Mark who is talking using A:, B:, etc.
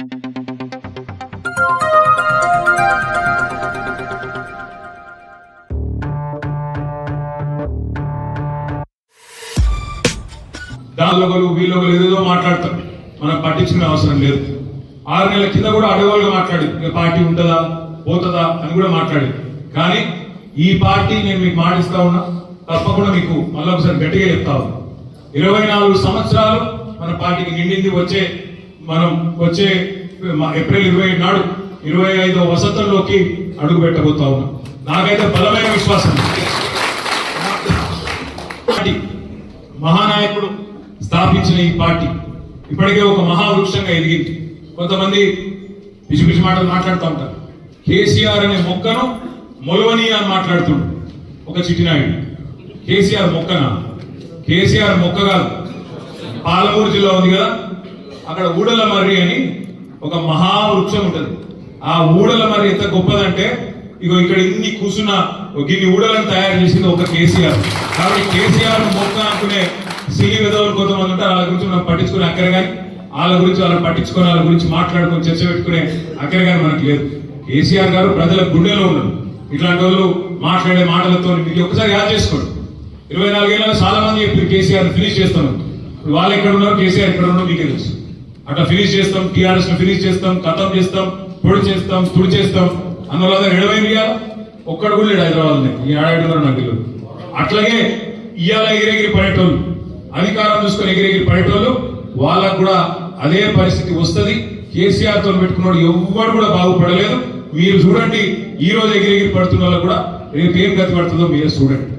A: దానిలోకలు వీళ్ళొకరు ఏదేదో మాట్లాడతారు. మనం పట్టించుకునే అవసరం లేదు. ఆరు నెలల కింద కూడా అడగోలుగా మాట్లాడి పార్టీ ఉంటుందా? పోతుందా? అని కూడా మాట్లాడి కానీ ఈ పార్టీ నేను మీకు మాటిస్తా ఉన్నా తప్పకుండా మీకు మళ్ళీ ఒకసారి గట్టిగా చెప్తా ఉన్నా. ఇరవై నాలుగు సంవత్సరాలు మన పార్టీకి నిండింది వచ్చే మనం వచ్చే ఏప్రిల్ ఇరవై ఏడు నాడు ఇరవై ఐదో వసంతంలోకి అడుగు పెట్టబోతా ఉన్నాం. నాకైతే బలమైన విశ్వాసం. పార్టీ మహానాయకుడు స్థాపించిన ఈ పార్టీ ఇప్పటికే ఒక మహావృక్షంగా ఎదిగింది. కొంతమంది పిచ్చి పిచ్చి మాటలు మాట్లాడుతూ ఉంటారు. కేసీఆర్ అనే మొక్కను మొలవని అని మాట్లాడుతుండు ఒక చిట్టినాయుడు. కేసీఆర్ మొక్కనా? కేసీఆర్ మొక్క కాదు. పాలమూరు జిల్లా ఉంది కదా? అక్కడ ఊడల మర్రి అని ఒక మహా వృక్షం ఉంటుంది. ఆ ఊడల మర్రి ఎంత గొప్పదంటే ఇగో ఇక్కడ ఇన్ని కూర్చున్న ఒక ఇన్ని ఊడలను తయారు చేసింది ఒక కేసీఆర్. కాబట్టి కేసీఆర్ మొక్క అనుకునే సిలి విధవులు కొంతమంది ఉంటారు వాళ్ళ గురించి మనం పట్టించుకునే అక్కడ కానీ వాళ్ళ గురించి వాళ్ళని పట్టించుకొని వాళ్ళ గురించి మాట్లాడుకొని చర్చ పెట్టుకునే అక్కడ కానీ మనకు లేదు. కేసీఆర్ గారు ప్రజల గుండెలో ఉన్నారు. ఇట్లాంటి వాళ్ళు మాట్లాడే మాటలతో మీకు ఒకసారి యాద్ చేసుకోండి. ఇరవై నాలుగేళ్ళలో చాలా మంది చెప్పారు కేసీఆర్ ఫినిష్ చేస్తాం వాళ్ళు ఎక్కడ ఉన్నారు? కేసీఆర్ ఎక్కడ ఉన్నారో మీకే తెలుసు. అట్లా ఫినిష్ చేస్తాం టీఆర్ఎస్ ఫినిష్ చేస్తాం కథం చేస్తాం పొడి చేస్తాం తుడి చేస్తాం. అందువల్ల ఎడవైంది ఒక్కడు కూడా లేడు హైదరాబాద్ ఈ ఆడాడున్నారు నాకు తెలియదు. అట్లాగే ఇవాళ ఎగిరెగిరి పడేటోళ్ళు అధికారం చూసుకొని ఎగిరెగిరి పడేటోళ్ళు వాళ్ళకు కూడా అదే పరిస్థితి వస్తది. కేసీఆర్తో పెట్టుకున్నాడు ఎవ్వరు కూడా బాగుపడలేదు. మీరు చూడండి ఈ రోజు ఎగిరెగిరి పడుతున్న వాళ్ళకు కూడా రేపు ఏం గతి పడుతుందో మీరే చూడండి.